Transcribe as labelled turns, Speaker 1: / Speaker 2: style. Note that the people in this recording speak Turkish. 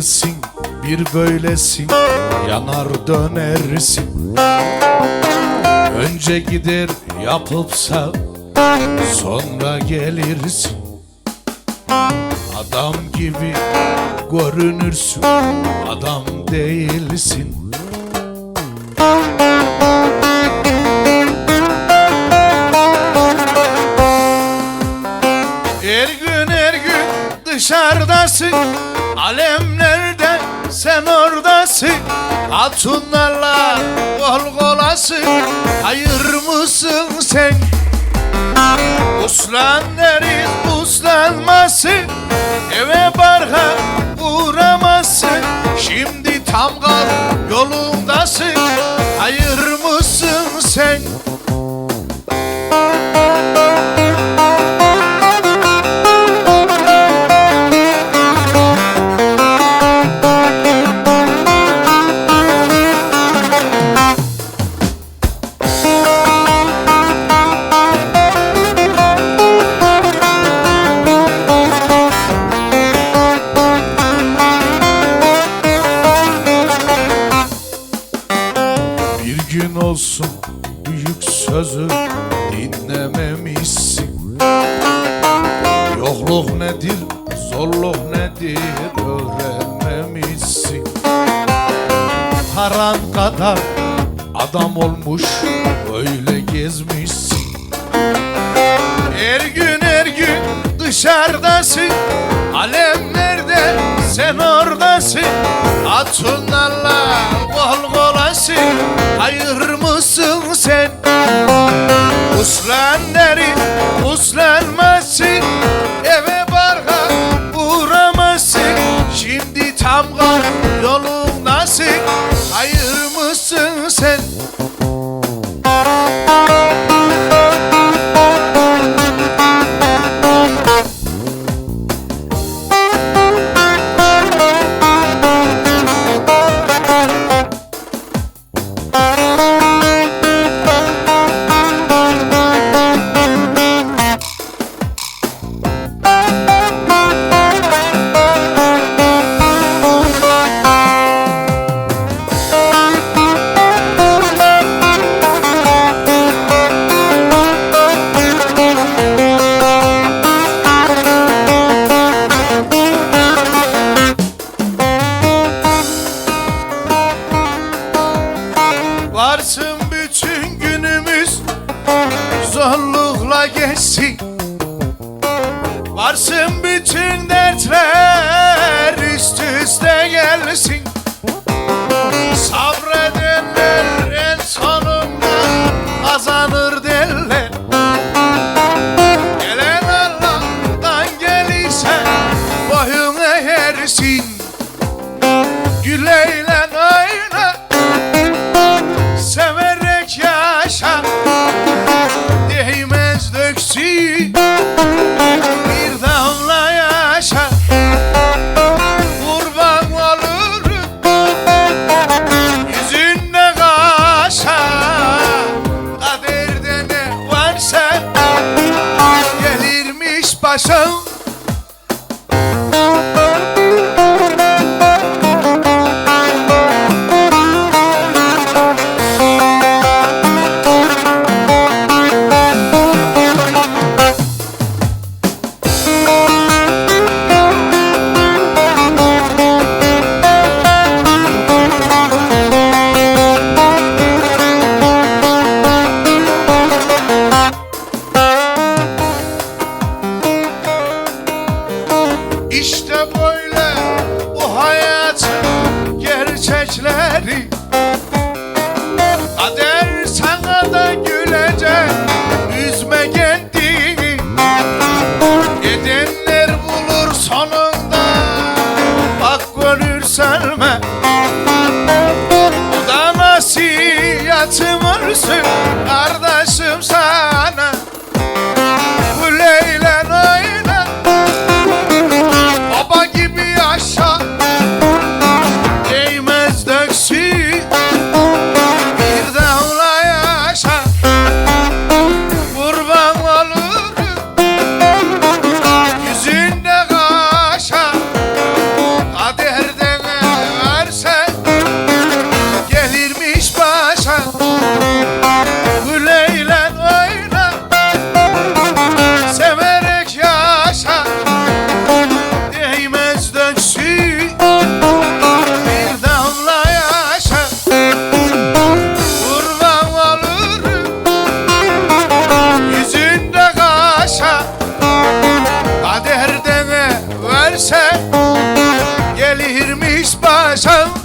Speaker 1: Bir öylesin bir böylesin yanar dönersin. Önce gider yapıpsa sonra gelirsin. Adam gibi görünürsün adam değilsin. Her gün her gün dışarıdasın Alemlerde sen oradasın Hatunlarla kol kolasın Hayır mısın sen? Uslan deriz uslanmasın. Eve barha uğramasın. Şimdi tam kal yolundasın olsun büyük sözü dinlememişsin. Yokluk nedir, zorluk nedir öğrenmemişsin. Paran kadar adam olmuş öyle gezmişsin. Her gün her gün dışarıdasın Alemlerde sen oradasın Hatunlarla kol kolasın Hayır mısın sen? Uslan derin uslanmasın Eve barha uğramasın Şimdi tam kal yolundasın Hayır mısın sen zorlukla geçsin. Varsın bütün dertler üst üste gelsin. Sabredenler 发生。Gerçekleri Kader sana da gülecek Üzme kendini. Edenler bulur sonunda Bak gönül serme Bu da nasihatım olsun Yaşam